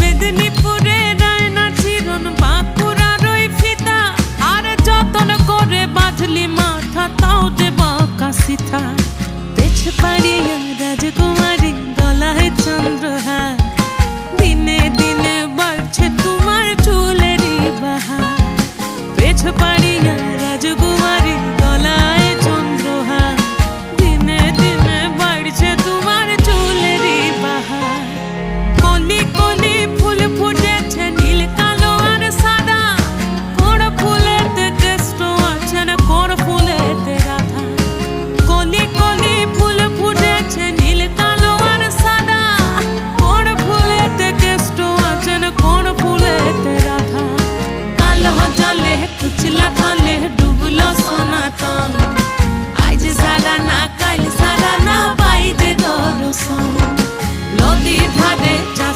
মেদিনীপুরে রায়না চিরন বাঁকুড়ার ফিতা। আর যতন করে বাঁধলি মাথা